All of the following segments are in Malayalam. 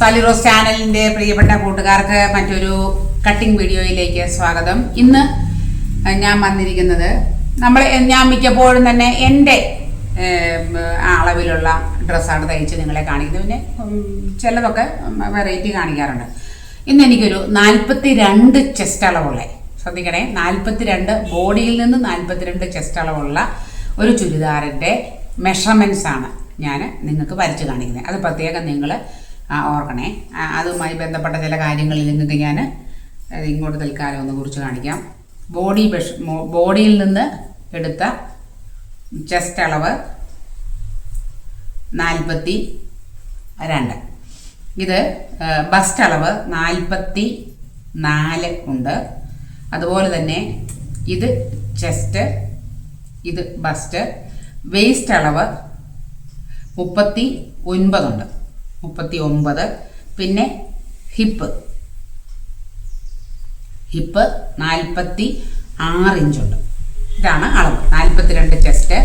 സാലിറോസ് ചാനലിന്റെ പ്രിയപ്പെട്ട കൂട്ടുകാർക്ക് മറ്റൊരു കട്ടിംഗ് വീഡിയോയിലേക്ക് സ്വാഗതം. ഇന്ന് ഞാൻ വന്നിരിക്കുന്നത് നമ്മൾ ഞാൻ മിക്കപ്പോഴും തന്നെ എന്റെ അളവിലുള്ള ഡ്രസ്സാണ് തയ്ച്ച് നിങ്ങളെ കാണിക്കുന്നത്. പിന്നെ ചിലതൊക്കെ വെറൈറ്റി കാണിക്കാറുണ്ട്. ഇന്ന് എനിക്കൊരു നാൽപ്പത്തി രണ്ട് ചെസ്റ്റ് അളവുള്ള ശ്രദ്ധിക്കണേ നാൽപ്പത്തി രണ്ട് ബോഡിയിൽ നിന്ന് നാൽപ്പത്തിരണ്ട് ചെസ്റ്റ് അളവുള്ള ഒരു ചുരിദാറിന്റെ മെഷർമെന്റ്സ് ആണ് ഞാൻ നിങ്ങൾക്ക് വരച്ച് കാണിക്കുന്നത്. അത് പ്രത്യേകം നിങ്ങൾ ഓർക്കണേ. ആ, അതുമായി ബന്ധപ്പെട്ട ചില കാര്യങ്ങളിൽ നിങ്ങൾക്ക് ഞാൻ ഇങ്ങോട്ട് തൽക്കാലം ഒന്ന് കുറിച്ച് കാണിക്കാം. ബോഡി ബെഷ് ബോഡിയിൽ നിന്ന് എടുത്ത ചെസ്റ്റ് അളവ് നാൽപ്പത്തി രണ്ട് ഇത് ബസ്റ്റ് അളവ് നാൽപ്പത്തി നാല് ഉണ്ട്. അതുപോലെ തന്നെ ഇത് ചെസ്റ്റ് ഇത് ബസ്റ്റ്. വേസ്റ്റ് അളവ് മുപ്പത്തി ഒൻപതുണ്ട് മുപ്പത്തി ഒമ്പത് പിന്നെ ഹിപ്പ്. ഹിപ്പ് നാൽപ്പത്തി ആറ് ഇഞ്ചുണ്ട്. ഇതാണ് അളവ്. നാൽപ്പത്തിരണ്ട് ചെസ്റ്റ്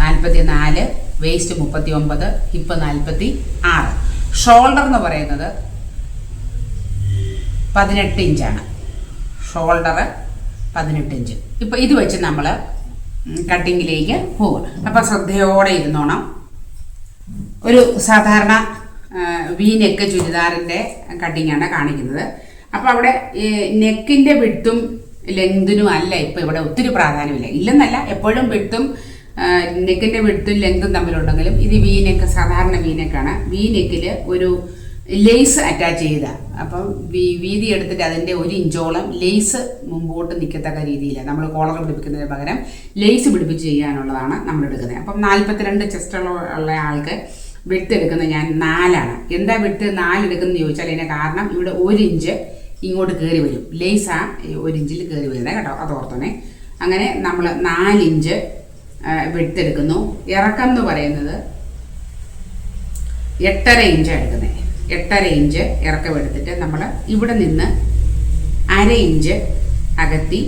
നാൽപ്പത്തി നാല് വേസ്റ്റ് മുപ്പത്തി ഒമ്പത് ഹിപ്പ് നാൽപ്പത്തി ആറ് ഷോൾഡർ എന്ന് പറയുന്നത് പതിനെട്ട് ഇഞ്ചാണ്. ഷോൾഡർ പതിനെട്ട് ഇഞ്ച്. ഇപ്പം ഇത് വെച്ച് നമ്മൾ കട്ടിങ്ങിലേക്ക് പോകും അപ്പം ശ്രദ്ധയോടെ ഇരുന്നോണം. ഒരു സാധാരണ വി നെക്ക് ചുരിദാറിന്റെ കട്ടിങ്ങാണ് കാണിക്കുന്നത്. അപ്പോൾ അവിടെ നെക്കിന്റെ വിട്ടും ലെങ്തിനും അല്ല ഇപ്പോൾ ഇവിടെ ഒത്തിരി പ്രാധാന്യമില്ല. ഇല്ലെന്നല്ല എപ്പോഴും വിട്ടും നെക്കിന്റെ വിട്ടും ലെങ്തും തമ്മിലുണ്ടെങ്കിലും ഇത് വി നെക്ക് സാധാരണ വി നെക്കാണ് വി നെക്കിൽ ഒരു ലേസ് അറ്റാച്ച് ചെയ്ത അപ്പം വീ- വീതി എടുത്തിട്ട് അതിന്റെ ഒരു ഇഞ്ചോളം ലേസ് മുമ്പോട്ട് നിൽക്കത്തക്ക രീതിയിൽ നമ്മൾ കോളർ പിടിപ്പിക്കുന്നതിന് പകരം ലേസ് പിടിപ്പിച്ച് ചെയ്യാനുള്ളതാണ് നമ്മൾ എടുക്കുന്നത് അപ്പം നാൽപ്പത്തിരണ്ട് ചെസ്റ്റ് ഉള്ള ആൾക്ക് വെട്ട് എടുക്കുന്നത് ഞാൻ നാലാണ്. എന്താ വെട്ട് നാല് എടുക്കുന്നത് ചോദിച്ചാൽ അതിന്റെ കാരണം ഇവിടെ ഒരു ഇഞ്ച് ഇങ്ങോട്ട് കയറി വരും. ലേസാ ഒരു ഇഞ്ചിൽ കയറി വരുന്നത് കേട്ടോ. അത് ഓർത്തോണേ. അങ്ങനെ നമ്മൾ നാലിഞ്ച് വെട്ടെടുക്കുന്നു. ഇറക്കം എന്ന് പറയുന്നത് എട്ടര ഇഞ്ച് എടുക്കുന്നത് എട്ടര ഇഞ്ച് ഇറക്കം എടുത്തിട്ട് നമ്മൾ ഇവിടെ നിന്ന് അര ഇഞ്ച് അകത്തി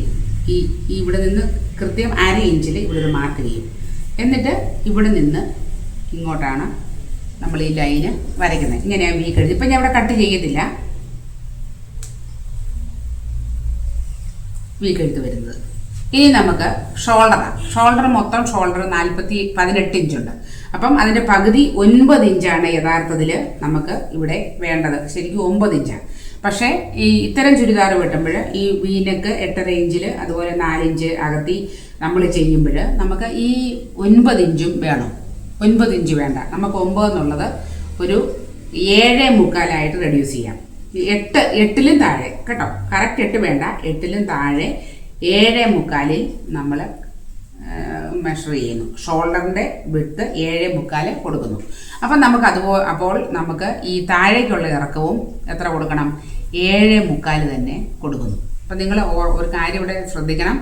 ഈ ഇവിടെ നിന്ന് കൃത്യം അര ഇഞ്ചിൽ ഇവിടെ ഒരു മാർക്ക് ചെയ്യും. എന്നിട്ട് ഇവിടെ നിന്ന് ഇങ്ങോട്ടാണ് നമ്മൾ ഈ ലൈന് വരയ്ക്കുന്നത് ഇങ്ങനെയാണ് വി കഴിഞ്ഞത് ഇപ്പം ഞാൻ ഇവിടെ കട്ട് ചെയ്യത്തില്ല. വി കഴുത്ത് വരുന്നത്. ഇനി നമുക്ക് ഷോൾഡറാണ് ഷോൾഡർ മൊത്തം ഷോൾഡർ നാൽപ്പത്തി പതിനെട്ട് ഇഞ്ചുണ്ട് അപ്പം അതിന്റെ പകുതി ഒൻപത് ഇഞ്ചാണ് യഥാർത്ഥത്തിൽ നമുക്ക് ഇവിടെ വേണ്ടത്. ശരിക്കും ഒമ്പത് ഇഞ്ചാണ് പക്ഷേ ഈ ഇത്തരം ചുരിദാർ വെട്ടുമ്പോൾ ഈ വീനക്ക് എട്ടര ഇഞ്ചിൽ അതുപോലെ നാലിഞ്ച് അകത്തി നമ്മൾ ചെയ്യുമ്പോൾ നമുക്ക് ഈ ഒൻപത് ഇഞ്ചും വേണം. ഒൻപത് ഇഞ്ച് വേണ്ട. നമുക്ക് ഒമ്പത് എന്നുള്ളത് ഒരു ഏഴ് മുക്കാലായിട്ട് റെഡ്യൂസ് ചെയ്യാം. എട്ട് എട്ടിലും താഴെ കേട്ടോ? കറക്റ്റ് എട്ട് വേണ്ട. എട്ടിലും താഴെ ഏഴ് മുക്കാലിൽ നമ്മൾ മെഷർ ചെയ്യുന്നു. ഷോൾഡറിന്റെ വിട്ട് ഏഴ് മുക്കാൽ കൊടുക്കുന്നു. അപ്പം നമുക്ക് അതുപോ അപ്പോൾ നമുക്ക് ഈ താഴേക്കുള്ള ഇറക്കവും എത്ര കൊടുക്കണം? ഏഴ് മുക്കാൽ തന്നെ കൊടുക്കുന്നു. അപ്പം നിങ്ങൾ ഒരു കാര്യം ഇവിടെ ശ്രദ്ധിക്കണം.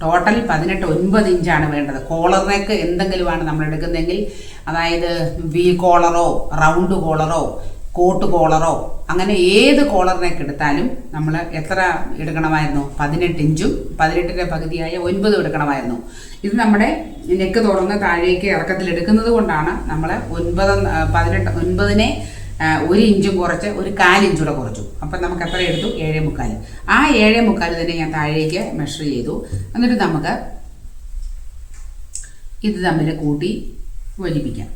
ടോട്ടൽ പതിനെട്ട് ഒൻപത് ഇഞ്ചാണ് വേണ്ടത്. കോളറിനേക്ക് എന്തെങ്കിലുമാണ് നമ്മൾ എടുക്കുന്നതെങ്കിൽ അതായത് വി കോളറോ റൗണ്ട് കോളറോ കോട്ട് കോളറോ അങ്ങനെ ഏത് കോളറിനേക്ക് എടുത്താലും നമ്മൾ എത്ര എടുക്കണമായിരുന്നു? പതിനെട്ട് ഇഞ്ചും പതിനെട്ടിന്റെ പകുതിയായ ഒൻപതും എടുക്കണമായിരുന്നു. ഇത് നമ്മുടെ നെക്ക് തുറന്ന് താഴേക്ക് ഇറക്കത്തിൽ എടുക്കുന്നത് കൊണ്ടാണ് നമ്മൾ ഒൻപത് പതിനെട്ട് ഒൻപതിനെ ഒരു ഇഞ്ചും കുറച്ച് ഒരു കാലിഞ്ചൂടെ കുറച്ചു. അപ്പം നമുക്ക് എത്ര എടുത്തു? ഏഴേ മുക്കാൽ. ആ ഏഴേ മുക്കാൽ തന്നെ ഞാൻ താഴേക്ക് മെഷർ ചെയ്തു. എന്നിട്ട് നമുക്ക് ഇത് തമ്മിൽ കൂട്ടി യോജിപ്പിക്കാം.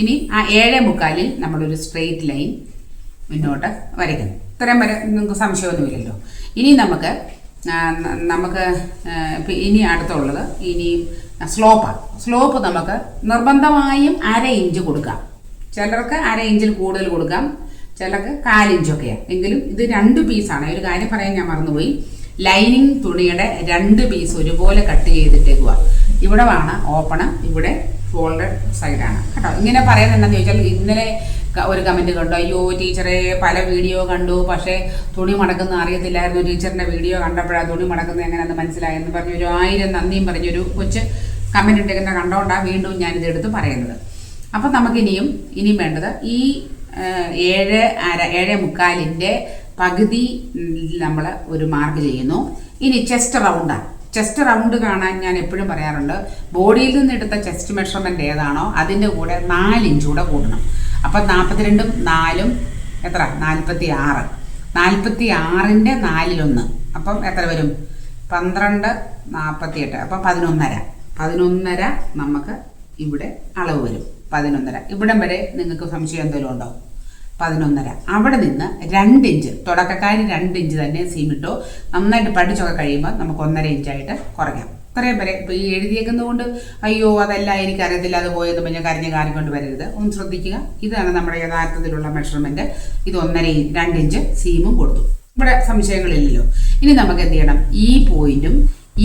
ഇനി ആ ഏഴേ മുക്കാലിൽ നമ്മളൊരു സ്ട്രെയിറ്റ് ലൈൻ മുന്നോട്ട് വരയ്ക്കുന്നു ഇത്രയും വരെ നിങ്ങൾക്ക് സംശയമൊന്നുമില്ലല്ലോ. ഇനി നമുക്ക് നമുക്ക് ഇനി അടുത്തുള്ളത് ഇനിയും സ്ലോപ്പാണ് സ്ലോപ്പ് നമുക്ക് നിർബന്ധമായും അര ഇഞ്ച് കൊടുക്കാം. ചിലർക്ക് അര ഇഞ്ചിൽ കൂടുതൽ കൊടുക്കാം. ചിലർക്ക് കാലിഞ്ചൊക്കെയാണ് എങ്കിലും ഇത് രണ്ട് പീസാണ് ഒരു കാര്യം പറയാൻ ഞാൻ മറന്നുപോയി. ലൈനിങ് തുണിയുടെ രണ്ട് പീസ് ഒരുപോലെ കട്ട് ചെയ്തിട്ടേക്കുക ഇവിടെ വേണം ഓപ്പണ് ഇവിടെ ഫോൾഡഡ് സൈഡാണ് കേട്ടോ? ഇങ്ങനെ പറയുന്നത് എന്താണെന്ന് ചോദിച്ചാൽ ഇന്നലെ ഒരു കമന്റ് കണ്ടു. അയ്യോ ടീച്ചറെ പല വീഡിയോ കണ്ടു. പക്ഷേ തുണി മടക്കുന്ന അറിയത്തില്ലായിരുന്നു ടീച്ചറിന്റെ വീഡിയോ കണ്ടപ്പോഴാണ് തുണി മടക്കുന്നത് എങ്ങനെയാണെന്ന് മനസ്സിലായെന്ന് പറഞ്ഞു ഒരു ആയിരം നന്ദിയും പറഞ്ഞൊരു കൊച്ച് കമന്റ് ഇട്ടേക്കുന്ന കണ്ടോണ്ടാണ് വീണ്ടും ഞാനിത് എടുത്ത് പറയുന്നത്. അപ്പം നമുക്കിനിയും ഇനിയും വേണ്ടത് ഈ ഏഴ് അര ഏഴ് മുക്കാലിന്റെ പകുതി നമ്മൾ ഒരു മാർക്ക് ചെയ്യുന്നു. ഇനി ചെസ്റ്റ് റൗണ്ടാണ് ചെസ്റ്റ് റൗണ്ട് കാണാൻ ഞാൻ എപ്പോഴും പറയാറുണ്ട്. ബോഡിയിൽ നിന്ന് എടുത്ത ചെസ്റ്റ് മെഷർമെന്റ് ഏതാണോ അതിന്റെ കൂടെ നാല് കൂടെ കൂട്ടണം. അപ്പം നാൽപ്പത്തിരണ്ടും നാലും എത്ര? നാൽപ്പത്തി ആറ് നാൽപ്പത്തി ആറിന്റെ നാലിലൊന്ന്. അപ്പം എത്ര വരും? പന്ത്രണ്ട് നാൽപ്പത്തി എട്ട് അപ്പം പതിനൊന്നര. പതിനൊന്നര നമുക്ക് ഇവിടെ അളവ് വരും. പതിനൊന്നര. ഇവിടം വരെ നിങ്ങൾക്ക് സംശയം എന്തെങ്കിലും ഉണ്ടോ? പതിനൊന്നര. അവിടെ നിന്ന് രണ്ട് ഇഞ്ച് തുടക്കക്കാർ രണ്ട് ഇഞ്ച് തന്നെ സീമിട്ടോ നന്നായിട്ട് പഠിച്ചൊക്കെ കഴിയുമ്പോൾ നമുക്ക് ഒന്നര ഇഞ്ചായിട്ട് കുറയ്ക്കാം. ഇത്രയും വരെ. ഇപ്പോൾ ഈ എഴുതിയേക്കുന്നതുകൊണ്ട് അയ്യോ അതല്ല എനിക്ക് അറിയത്തില്ല അത് പോയത് പിന്നെ കരഞ്ഞ് കാണിക്കൊണ്ട് വരരുത്. ഒന്ന് ശ്രദ്ധിക്കുക. ഇതാണ് നമ്മുടെ യഥാർത്ഥത്തിലുള്ള മെഷർമെന്റ് ഇത് ഒന്നര രണ്ട് ഇഞ്ച് സീമും കൊടുത്തു. ഇവിടെ സംശയങ്ങളില്ലല്ലോ. ഇനി നമുക്ക് എന്ത് ചെയ്യണം? ഈ പോയിന്റും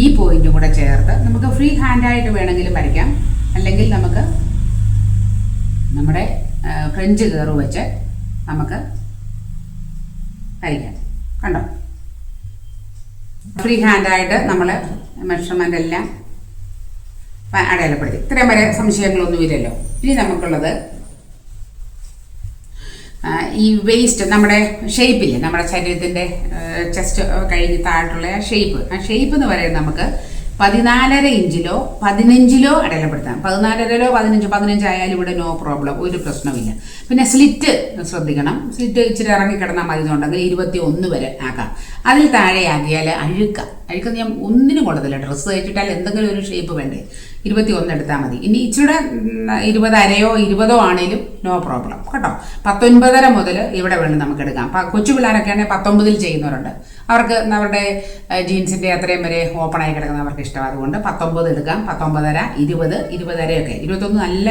ഈ പോയിന്റും കൂടെ ചേർത്ത് നമുക്ക് ഫ്രീ ഹാൻഡായിട്ട് വേണമെങ്കിലും വരയ്ക്കാം. അല്ലെങ്കിൽ നമുക്ക് നമ്മുടെ ഫ്രഞ്ച് കയറ് വെച്ച് നമുക്ക് വരയ്ക്കാം. കണ്ടോ? ഫ്രീ ഹാൻഡായിട്ട് നമ്മൾ മെഷർമെന്റ് എല്ലാം അടയാളപ്പെടുത്തി. ഇത്രയും വരെ സംശയങ്ങളൊന്നും ഇല്ലല്ലോ. ഇനി നമുക്കുള്ളത് ഈ വേസ്റ്റ് നമ്മുടെ ഷേപ്പില്ലേ നമ്മുടെ ശരീരത്തിന്റെ ചെസ്റ്റ് കഴിഞ്ഞ് താഴെയുള്ള ഷേപ്പ് ആ ഷേപ്പ് എന്ന് പറയുന്നത് നമുക്ക് പതിനാലര ഇഞ്ചിലോ പതിനഞ്ചിലോ അടയാളപ്പെടുത്താം. പതിനാലരയിലോ പതിനഞ്ചോ പതിനഞ്ചായാലും ഇവിടെ നോ പ്രോബ്ലം ഒരു പ്രശ്നമില്ല പിന്നെ സ്ലിറ്റ് ശ്രദ്ധിക്കണം. സ്ലിറ്റ് ഇച്ചിരി ഇറങ്ങി കിടന്നാൽ മതി എന്നുണ്ടെങ്കിൽ ഇരുപത്തി ഒന്ന് വരെ ആക്കാം അതിൽ താഴെ ആക്കിയാൽ അഴുക്ക അഴുക്ക ഞാൻ ഒന്നിനും കൊള്ളത്തില്ല. ഡ്രസ്സ് തയ്ച്ചിട്ടാൽ എന്തെങ്കിലും ഒരു ഷേപ്പ് വേണ്ടേ. ഇരുപത്തി ഒന്ന് എടുത്താൽ മതി. ഇനി ഇച്ചിരി ഇരുപത് അരയോ ഇരുപതോ ആണേലും നോ പ്രോബ്ലം കേട്ടോ? പത്തൊൻപതര മുതൽ ഇവിടെ വേണം നമുക്ക് എടുക്കാം. കൊച്ചു പിള്ളേരൊക്കെ ആണെങ്കിൽ പത്തൊമ്പതിൽ ചെയ്യുന്നവരുണ്ട്. അവർക്ക് അവരുടെ ജീൻസിന്റെ അത്രയും വരെ ഓപ്പണായി കിടക്കുന്ന അവർക്ക് ഇഷ്ടം. അതുകൊണ്ട് പത്തൊമ്പത് എടുക്കാം. പത്തൊമ്പതര ഇരുപത് ഇരുപതരയൊക്കെ. ഇരുപത്തൊന്ന് നല്ല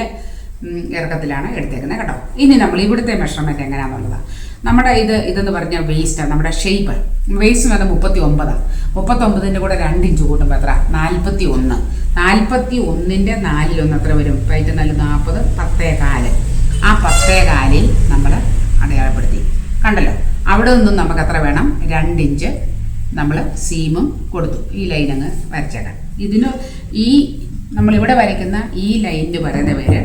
ഇറക്കത്തിലാണ് എടുത്തേക്കുന്നത്. കേട്ടോ? ഇനി നമ്മൾ ഇവിടുത്തെ മെഷർമെന്റ് എങ്ങനെയാണെന്നുള്ളതാണ് നമ്മുടെ ഇത് ഇതെന്ന് പറഞ്ഞാൽ വേസ്റ്റാണ് നമ്മുടെ ഷേപ്പ് വേസ്റ്റ് വന്നത് മുപ്പത്തി ഒമ്പതാണ് മുപ്പത്തൊമ്പതിന്റെ കൂടെ രണ്ട് ഇഞ്ച് കൂട്ടുമ്പോൾ എത്ര? നാൽപ്പത്തി ഒന്ന് നാൽപ്പത്തി ഒന്നിന്റെ നാലിലൊന്ന് എത്ര വരും. പൈറ്റ് നല്ല നാൽപ്പത് പത്തേ കാൽ. ആ പത്തേ കാലിൽ നമ്മൾ അടയാളപ്പെടുത്തി. കണ്ടല്ലോ? അവിടെ നിന്നും നമുക്ക് അത്ര വേണം? രണ്ടിഞ്ച് നമ്മൾ സീമും കൊടുത്തു. ഈ ലൈൻ അങ്ങ് വരച്ചേക്കാം. ഇതിന് ഈ നമ്മളിവിടെ വരയ്ക്കുന്ന ഈ ലൈനിന് പറയുന്ന പേര്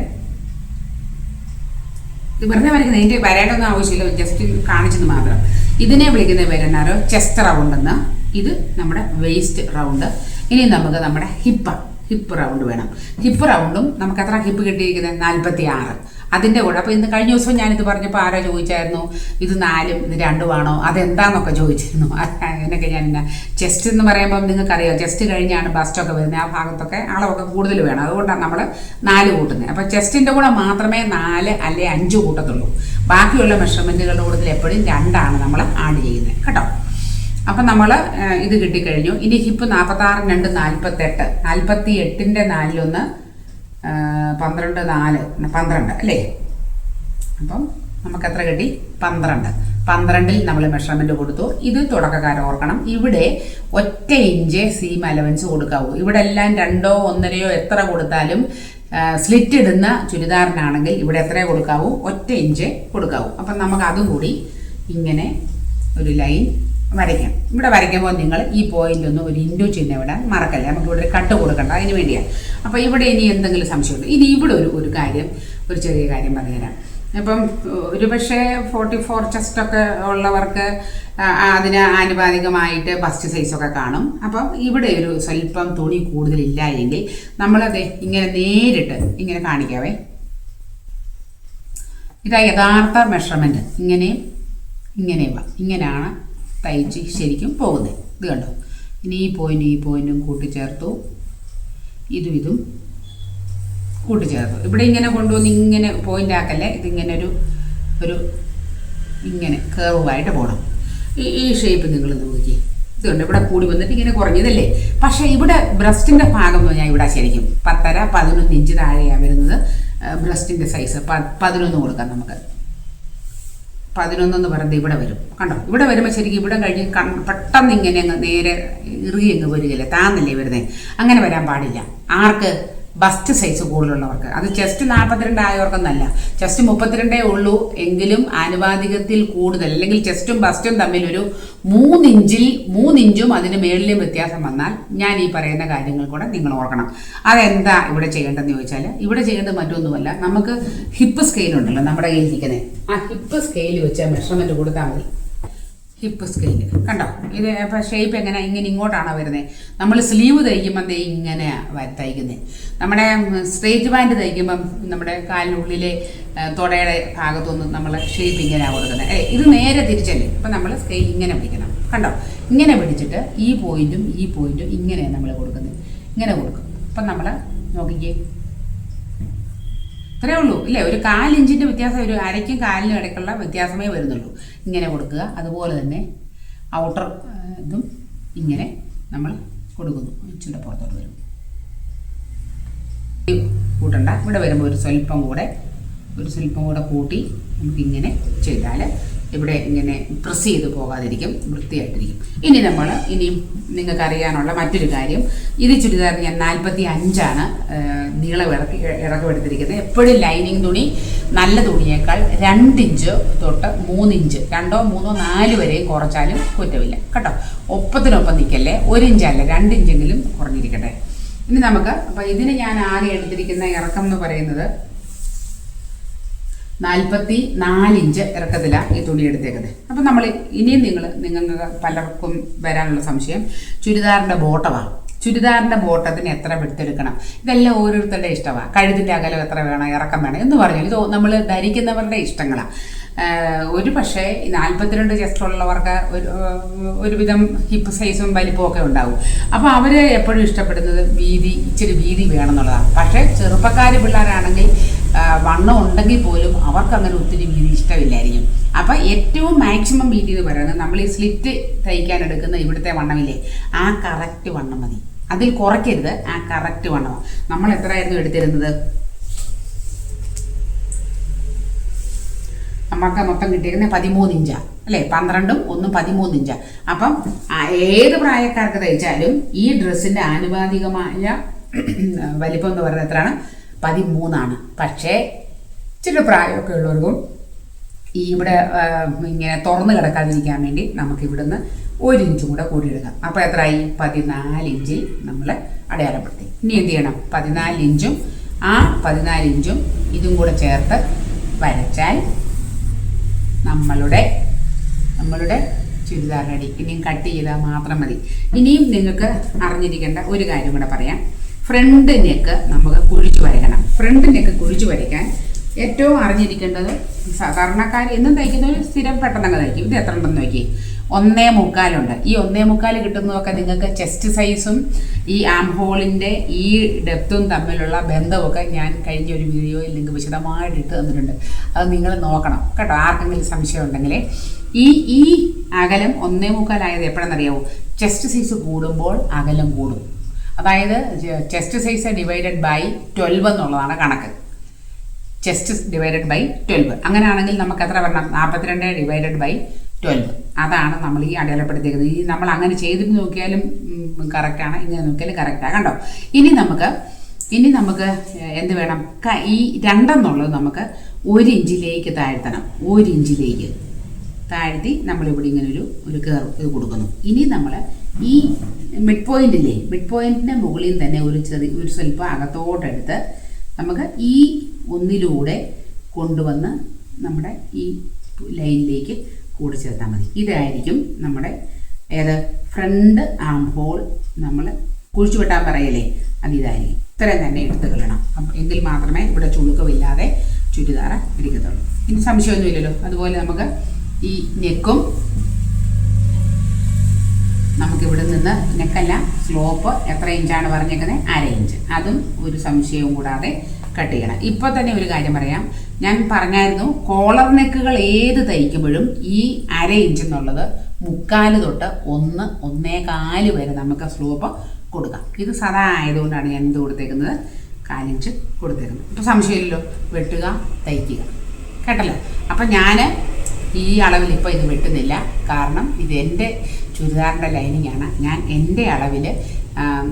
ഇത് വെറുതെ വരയ്ക്കുന്നത് ഇതിന്റെ വരേണ്ടൊന്നും ആവശ്യമില്ല. ജസ്റ്റ് കാണിച്ചത് മാത്രം. ഇതിനെ വിളിക്കുന്ന പേരെന്നാരോ ചെസ്റ്റ് റൗണ്ട് എന്ന്. ഇത് നമ്മുടെ വേസ്റ്റ് റൗണ്ട് ഇനി നമുക്ക് നമ്മുടെ ഹിപ്പ് ഹിപ്പ് റൗണ്ട് വേണം. ഹിപ്പ് റൗണ്ടും നമുക്ക് എത്ര ഹിപ്പ് കിട്ടിയിരിക്കുന്നത്? നാൽപ്പത്തി ആറ് അതിന്റെ കൂടെ അപ്പോൾ ഇന്ന് കഴിഞ്ഞ ദിവസം ഞാനിത് പറഞ്ഞപ്പോൾ ആരോ ചോദിച്ചായിരുന്നു? ഇത് നാലും ഇത് രണ്ടുമാണോ? അതെന്താന്നൊക്കെ ചോദിച്ചിരുന്നു. അതിനൊക്കെ ഞാൻ എന്നാ ചെസ്റ്റ് എന്ന് പറയുമ്പോൾ നിങ്ങൾക്കറിയാം ചെസ്റ്റ് കഴിഞ്ഞാണ് ബസ്റ്റൊക്കെ വരുന്നത്. ആ ഭാഗത്തൊക്കെ അളവൊക്കെ കൂടുതൽ വേണം. അതുകൊണ്ടാണ് നമ്മൾ നാല് കൂട്ടുന്നത്. അപ്പോൾ ചെസ്റ്റിന്റെ കൂടെ മാത്രമേ നാല് അല്ലെ അഞ്ച് കൂട്ടത്തുള്ളൂ. ബാക്കിയുള്ള മെഷർമെന്റുകളുടെ കൂടുതൽ എപ്പോഴും രണ്ടാണ് നമ്മൾ ആഡ് ചെയ്യുന്നത്. കേട്ടോ? അപ്പം നമ്മൾ ഇത് കിട്ടിക്കഴിഞ്ഞു. ഇനി ഹിപ്പ് നാൽപ്പത്താറ് രണ്ട് നാൽപ്പത്തെട്ട് നാൽപ്പത്തി എട്ടിന്റെ നാലിലൊന്ന് പന്ത്രണ്ട് നാല് പന്ത്രണ്ട് അല്ലേ? അപ്പം നമുക്ക് എത്ര കിട്ടി? പന്ത്രണ്ട്. പന്ത്രണ്ടിൽ നമ്മൾ മെഷർമെന്റ് കൊടുത്തു. ഇത് തുടക്കക്കാർ ഓർക്കണം. ഇവിടെ ഒറ്റ ഇഞ്ച് സീം അലവൻസ് കൊടുക്കാവൂ. ഇവിടെ എല്ലാം രണ്ടോ ഒന്നരയോ എത്ര കൊടുത്താലും സ്ലിറ്റ് ഇടുന്ന ചുരിദാറിനാണെങ്കിൽ ഇവിടെ എത്രയോ കൊടുക്കാവൂ? ഒറ്റ ഇഞ്ച് കൊടുക്കാവൂ. അപ്പം നമുക്ക് അതും കൂടി ഇങ്ങനെ ഒരു ലൈൻ വരയ്ക്കാം. ഇവിടെ വരയ്ക്കുമ്പോൾ നിങ്ങൾ ഈ പോയിന്റ് ഒന്ന് ഒരു ഇൻഡു ചിഹ്നം ഇടാൻ മറക്കല്ല? നമുക്ക് ഇവിടെ ഒരു കട്ട് കൊടുക്കണ്ട അതിന് വേണ്ടിയാണ് അപ്പോൾ ഇവിടെ ഇനി എന്തെങ്കിലും സംശയമുണ്ട്? ഇനി ഇവിടെ ഒരു ഒരു കാര്യം ഒരു ചെറിയ കാര്യം പറഞ്ഞുതരാം ഇപ്പം ഒരു പക്ഷേ ഫോർട്ടി ഫോർ ചെസ്റ്റൊക്കെ ഉള്ളവർക്ക് അതിന് ആനുപാതികമായിട്ട് ബസ്റ്റ് സൈസൊക്കെ കാണും. അപ്പം ഇവിടെ ഒരു സ്വല്പം തുണി കൂടുതലില്ല എങ്കിൽ നമ്മളത് ഇങ്ങനെ നേരിട്ട് ഇങ്ങനെ കാണിക്കാവേ. ഇതാ യഥാർത്ഥ മെഷർമെന്റ് ഇങ്ങനെയും ഇങ്ങനെയും വാ. ഇങ്ങനെയാണ് തയ്ച്ച് ശരിക്കും പോകുന്നത്. ഇത് കണ്ടോ? ഇനി ഈ പോയിന്റ് ഈ പോയിന്റും കൂട്ടിച്ചേർത്തു. ഇതും ഇതും കൂട്ടിച്ചേർത്തു. ഇവിടെ ഇങ്ങനെ കൊണ്ടുവന്ന് ഇങ്ങനെ പോയിന്റ് ആക്കല്ലേ? ഇതിങ്ങനെ ഒരു ഒരു ഇങ്ങനെ കേർവായിട്ട് പോകണം ഈ ഈ ഷേപ്പ് നിങ്ങൾ നോക്കി ഇതുണ്ട് ഇവിടെ കൂടി വന്നിട്ട് ഇങ്ങനെ കുറഞ്ഞതല്ലേ? പക്ഷേ ഇവിടെ ബ്രസ്റ്റിന്റെ ഭാഗം പറഞ്ഞാൽ ഇവിടെ ശരിക്കും പത്തര പതിനൊന്ന് ഇഞ്ച് താഴെയാണ് വരുന്നത്. ബ്രസ്റ്റിന്റെ സൈസ് പതിനൊന്ന് കൊടുക്കാം നമുക്ക്. പതിനൊന്നെന്ന് പറയുന്നത് ഇവിടെ വരും. കണ്ടോ? ഇവിടെ വരുമ്പോൾ ശരിക്കും ഇവിടെ കഴിഞ്ഞ് പെട്ടെന്ന് ഇങ്ങനെ അങ്ങ് നേരെ ഇറുകി അങ്ങ് വരികയില്ല താന്നല്ലേ വരുന്നത് അങ്ങനെ വരാൻ പാടില്ല. ആർക്ക്? ബസ്റ്റ് സൈസ് കൂടുതലുള്ളവർക്ക്. അത് ചെസ്റ്റ് നാൽപ്പത്തിരണ്ട് ആയവർക്കൊന്നല്ല. ചെസ്റ്റ് മുപ്പത്തിരണ്ടേ ഉള്ളൂ എങ്കിലും ആനുപാതികത്തിൽ കൂടുതൽ. അല്ലെങ്കിൽ ചെസ്റ്റും ബസ്റ്റും തമ്മിൽ ഒരു മൂന്നിഞ്ചിൽ മൂന്നിഞ്ചും അതിന് മേളിലും വ്യത്യാസം വന്നാൽ ഞാൻ ഈ പറയുന്ന കാര്യങ്ങൾ കൂടെ നിങ്ങൾ ഓർക്കണം. അതെന്താ ഇവിടെ ചെയ്യേണ്ടതെന്ന് ചോദിച്ചാൽ ഇവിടെ ചെയ്യേണ്ടത് മറ്റൊന്നുമല്ല. നമുക്ക് ഹിപ്പ് സ്കെയിൽ ഉണ്ടല്ലോ നമ്മുടെ കയ്യിൽ ഇരിക്കുന്നത്. ആ ഹിപ്പ് സ്കെയിൽ വെച്ച് മെഷർമെന്റ് കൊടുത്താൽ മതി. ഹിപ്പ് സ്കെയിൽ കണ്ടോ? ഇത് ഷേപ്പ് എങ്ങനെ ഇങ്ങനെ ഇങ്ങോട്ടാണ് വരുന്നത് നമ്മൾ സ്ലീവ് തയ്ക്കുമ്പം ദേ ഇങ്ങനെ തയ്ക്കുന്നത് നമ്മുടെ സ്ട്രേറ്റ് പാന്റ് തയ്ക്കുമ്പം നമ്മുടെ കാലിനുള്ളിലെ തുടയുടെ ഭാഗത്തൊന്നും നമ്മൾ ഷേപ്പ് ഇങ്ങനെയാണ് കൊടുക്കുന്നത് ഇത് നേരെ തിരിച്ചല്ലേ? അപ്പം നമ്മൾ സ്കെയിൽ ഇങ്ങനെ പിടിക്കണം. കണ്ടോ? ഇങ്ങനെ പിടിച്ചിട്ട് ഈ പോയിന്റും ഈ പോയിന്റും ഇങ്ങനെയാണ് നമ്മൾ കൊടുക്കുന്നത് ഇങ്ങനെ കൊടുക്കും. അപ്പം നമ്മൾ നോക്കിക്കേ. ഇത്രേ ഉള്ളൂ ഇല്ലേ ഒരു കാലിഞ്ചിന്റെ വ്യത്യാസം ഒരു അരയ്ക്കും കാലിനും ഇടയ്ക്കുള്ള വ്യത്യാസമേ വരുന്നുള്ളൂ. ഇങ്ങനെ കൊടുക്കുക. അതുപോലെ തന്നെ ഔട്ടർ ഇതും ഇങ്ങനെ നമ്മൾ കൊടുക്കുന്നു. ഇച്ചിന്റെ പുറത്തോട്ട് വരും. കൂട്ടണ്ട. ഇവിടെ വരുമ്പോൾ ഒരു സ്വല്പം കൂടെ ഒരു സ്വല്പം കൂടെ കൂട്ടി നമുക്കിങ്ങനെ ചെയ്താൽ ഇവിടെ ഇങ്ങനെ പ്രസ് ചെയ്ത് പോകാതിരിക്കും വൃത്തിയായിട്ടിരിക്കും. ഇനി നമ്മൾ ഇനിയും നിങ്ങൾക്ക് അറിയാനുള്ള മറ്റൊരു കാര്യം ഇത് ചുരിദാർ ഞാൻ നാൽപ്പത്തി അഞ്ചാണ് നീളം ഇറക്കി ഇറക്കമെടുത്തിരിക്കുന്നത്. എപ്പോഴും ലൈനിങ് തുണി നല്ല തുണിയേക്കാൾ രണ്ടിഞ്ച് തൊട്ട് മൂന്നിഞ്ച് രണ്ടോ മൂന്നോ നാല് വരെയും കുറച്ചാലും കുറ്റമില്ല. കേട്ടോ? ഒപ്പത്തിനൊപ്പം നിൽക്കല്ലേ ഒരിഞ്ചല്ല രണ്ടിഞ്ചെങ്കിലും കുറഞ്ഞിരിക്കട്ടെ. ഇനി നമുക്ക് അപ്പോൾ ഇതിന് ഞാൻ ആകെ എടുത്തിരിക്കുന്ന ഇറക്കം എന്ന് പറയുന്നത് നാൽപ്പത്തി നാലിഞ്ച് ഇറക്കത്തിലാണ് ഈ തുണി എടുത്തേക്കുന്നത്. അപ്പം നമ്മൾ ഇനിയും നിങ്ങൾ നിങ്ങൾക്ക് പലർക്കും വരാനുള്ള സംശയം. ചുരിദാറിന്റെ ബോട്ടമാണ് ചുരിദാറിന്റെ ബോട്ടത്തിന് എത്ര വിട്ടെടുക്കണം? ഇതെല്ലാം ഓരോരുത്തരുടെ ഇഷ്ടമാണ് കഴുതിന്റെ അകലം എത്ര വേണം ഇറക്കം വേണം എന്ന് പറഞ്ഞു ഇത് നമ്മൾ ധരിക്കുന്നവരുടെ ഇഷ്ടങ്ങളാണ് ഒരു പക്ഷേ നാൽപ്പത്തിരണ്ട് ചെസ്റ്റുള്ളവർക്ക് ഒരു ഒരുവിധം ഹിപ്പ് സൈസും വലിപ്പവും ഒക്കെ ഉണ്ടാവും. അപ്പോൾ അവർ എപ്പോഴും ഇഷ്ടപ്പെടുന്നത് വീതി ഇച്ചിരി വീതി വേണം എന്നുള്ളതാണ്. പക്ഷേ ചെറുപ്പക്കാർ പിള്ളേരാണെങ്കിൽ വണ്ണം ഉണ്ടെങ്കിൽ പോലും അവർക്ക് അങ്ങനെ ഒത്തിരി വീതി ഇഷ്ടമില്ലായിരിക്കും. അപ്പം ഏറ്റവും മാക്സിമം വീതി എന്ന് പറയുന്നത് നമ്മൾ ഈ സ്ലിറ്റ് തയ്ക്കാൻ എടുക്കുന്ന ഇവിടുത്തെ വണ്ണമില്ലേ? ആ കറക്റ്റ് വണ്ണം മതി. അതിൽ കുറയ്ക്കരുത് ആ കറക്റ്റ് വണ്ണം. നമ്മൾ എത്രയായിരുന്നു എടുത്തിരുന്നത്? നമുക്ക് മൊത്തം കിട്ടിയിരുന്നത് പതിമൂന്ന് ഇഞ്ചാണ് അല്ലേ? പന്ത്രണ്ടും ഒന്നും പതിമൂന്ന് ഇഞ്ചാ. അപ്പം ഏത് പ്രായക്കാർക്ക് തയ്ച്ചാലും ഈ ഡ്രസ്സിന്റെ ആനുപാതികമായ വലിപ്പം എന്ന് പറയുന്നത് എത്രയാണ്? പതിമൂന്നാണ്. പക്ഷേ ഇച്ചിരി പ്രായമൊക്കെ ഉള്ളവർക്കും ഈ ഇവിടെ ഇങ്ങനെ തുറന്ന് കിടക്കാതിരിക്കാൻ വേണ്ടി നമുക്ക് ഇവിടുന്ന് ഒരു ഇഞ്ചും കൂടെ കൂടി എടുക്കാം അപ്പോൾ എത്ര എത്രയായി? പതിനാല് ഇഞ്ചിൽ നമ്മൾ അടയാളപ്പെടുത്തി. ഇനി എന്ത് ചെയ്യണം? പതിനാല് ഇഞ്ചും ആ പതിനാല് ഇഞ്ചും ഇതും കൂടെ ചേർത്ത് വരച്ചാൽ നമ്മളുടെ നമ്മളുടെ ചുരിദാർ റെഡി ഇനിയും കട്ട് ചെയ്താൽ മാത്രം മതി. ഇനിയും നിങ്ങൾക്ക് അറിഞ്ഞിരിക്കേണ്ട ഒരു കാര്യം കൂടെ പറയാം. ഫ്രണ്ട് നെക്ക് നമുക്ക് കുഴിച്ചു വരയ്ക്കണം. ഫ്രണ്ട് നെക്ക് കുഴിച്ചു വരയ്ക്കാൻ ഏറ്റവും അറിഞ്ഞിരിക്കേണ്ടത് സാധാരണക്കാർ എന്നും തയ്ക്കുന്നവർ സ്ഥിരം പെട്ടെന്നങ്ങ് തയ്ക്കും. ഇത് എത്ര ഉണ്ടെന്ന് നോക്കി ഒന്നേ മുക്കാലുണ്ട്. ഈ ഒന്നേ മുക്കാൽ കിട്ടുന്നതൊക്കെ നിങ്ങൾക്ക് ചെസ്റ്റ് സൈസും ഈ ആം ഹോളിന്റെ ഈ ഡെപ്തും തമ്മിലുള്ള ബന്ധമൊക്കെ ഞാൻ കഴിഞ്ഞ ഒരു വീഡിയോയിൽ നിങ്ങൾക്ക് വിശദമായിട്ട് ഇട്ട് തന്നിട്ടുണ്ട്. അത് നിങ്ങൾ നോക്കണം കേട്ടോ. ആർക്കെങ്കിലും സംശയം ഉണ്ടെങ്കിൽ ഈ ഈ അകലം ഒന്നേ മുക്കാലായത് എപ്പോഴെന്നറിയാവോ ചെസ്റ്റ് സൈസ് കൂടുമ്പോൾ അകലം കൂടും. അതായത് chest size divided by twelve എന്നുള്ളതാണ് കണക്ക്. ചെസ്റ്റ് ഡിവൈഡഡ് ബൈ ട്വൽവ് അങ്ങനെയാണെങ്കിൽ നമുക്ക് എത്ര വരണം? നാൽപ്പത്തിരണ്ട് ഡിവൈഡഡ് ബൈ ട്വൽവ് അതാണ് നമ്മൾ ഈ അടയാളപ്പെടുത്തിയിരിക്കുന്നത്. ഈ നമ്മൾ അങ്ങനെ ചെയ്തിട്ട് നോക്കിയാലും കറക്റ്റാണ് ഇങ്ങനെ നോക്കിയാലും കറക്റ്റാണ് കണ്ടോ? ഇനി നമുക്ക് ഇനി നമുക്ക് എന്ത് വേണം? ഈ രണ്ടെന്നുള്ളത് നമുക്ക് ഒരു ഇഞ്ചിലേക്ക് താഴ്ത്തണം. ഒരു ഇഞ്ചിലേക്ക് താഴ്ത്തി നമ്മളിവിടെ ഇങ്ങനെ ഒരു ഒരു കയർ ഇത് കൊടുക്കുന്നു. ഇനി നമ്മൾ ഈ മിഡ് പോയിന്റ് ഇല്ലേ? മിഡ് പോയിന്റിന്റെ മുകളിൽ തന്നെ ഒരു ചെറിയ ഒരു സ്വല്പം അകത്തോട്ടെടുത്ത് നമുക്ക് ഈ ഒന്നിലൂടെ കൊണ്ടുവന്ന് നമ്മുടെ ഈ ലൈനിലേക്ക് കൂടി ചേർത്താൽ മതി. ഇതായിരിക്കും നമ്മുടെ ഏത്? ഫ്രണ്ട് ആം ഹോൾ നമ്മൾ കുഴിച്ചു വെട്ടാൻ പറയല്ലേ? അത് ഇതായിരിക്കും. ഇത്രയും തന്നെ എടുത്ത് കളയണം അപ്പം എങ്കിൽ മാത്രമേ ഇവിടെ ചുളുക്കമില്ലാതെ ചുരിദാറ് ഇരിക്കത്തുള്ളൂ. ഇനി സംശയമൊന്നുമില്ലല്ലോ. അതുപോലെ നമുക്ക് ഈ നെക്കും നമുക്ക് ഇവിടെ നിന്ന് നെക്കല്ല സ്ലോപ്പ് എത്ര ഇഞ്ചാണ് പറഞ്ഞേക്കുന്നത് അര ഇഞ്ച്. അതും ഒരു സംശയവും കൂടാതെ കട്ട് ചെയ്യണം. ഇപ്പോൾ തന്നെ ഒരു കാര്യം പറയാം. ഞാൻ പറഞ്ഞായിരുന്നു കോളർ നെക്കുകൾ ഏത് തയ്ക്കുമ്പോഴും ഈ അര ഇഞ്ച് എന്നുള്ളത് മുക്കാൽ തൊട്ട് ഒന്ന് ഒന്നേകാൽ വരെ നമുക്ക് സ്ലോപ്പ് കൊടുക്കാം. ഇത് സദാ ആയതുകൊണ്ടാണ് ഞാൻ എന്ത് കൊടുത്തേക്കുന്നത്. കാലിഞ്ച് കൊടുത്തേക്കുന്നത്. ഇപ്പോൾ സംശയമില്ലല്ലോ. വെട്ടുക തയ്ക്കുക. കേട്ടല്ലോ? അപ്പം ഞാൻ ഈ അളവിൽ ഇപ്പോൾ ഇത് വെട്ടുന്നില്ല. കാരണം ഇത് എന്റെ ചുരിദാറിന്റെ ലൈനിങ് ആണ് ഞാൻ എന്റെ അളവിൽ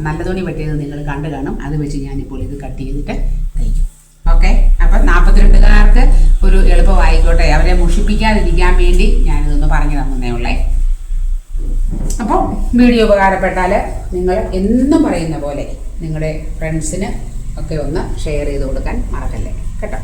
നല്ല തുണി പറ്റിയത് നിങ്ങൾ കണ്ടു കാണും. അത് വെച്ച് ഞാനിപ്പോൾ ഇത് കട്ട് ചെയ്തിട്ട് തയ്ക്കും. ഓക്കെ? അപ്പം നാൽപ്പത്തിരണ്ടുകാർക്ക് ഒരു എളുപ്പമായിക്കോട്ടെ. അവരെ മുഷിപ്പിക്കാതിരിക്കാൻ വേണ്ടി ഞാനിതൊന്ന് പറഞ്ഞു തന്നേ ഉള്ളേ. അപ്പോൾ വീഡിയോ ഉപകാരപ്പെട്ടാൽ നിങ്ങൾ എന്നും പറയുന്ന പോലെ നിങ്ങളുടെ ഫ്രണ്ട്സിന് ഒക്കെ ഒന്ന് ഷെയർ ചെയ്ത് കൊടുക്കാൻ മറക്കല്ലേ? കേട്ടോ?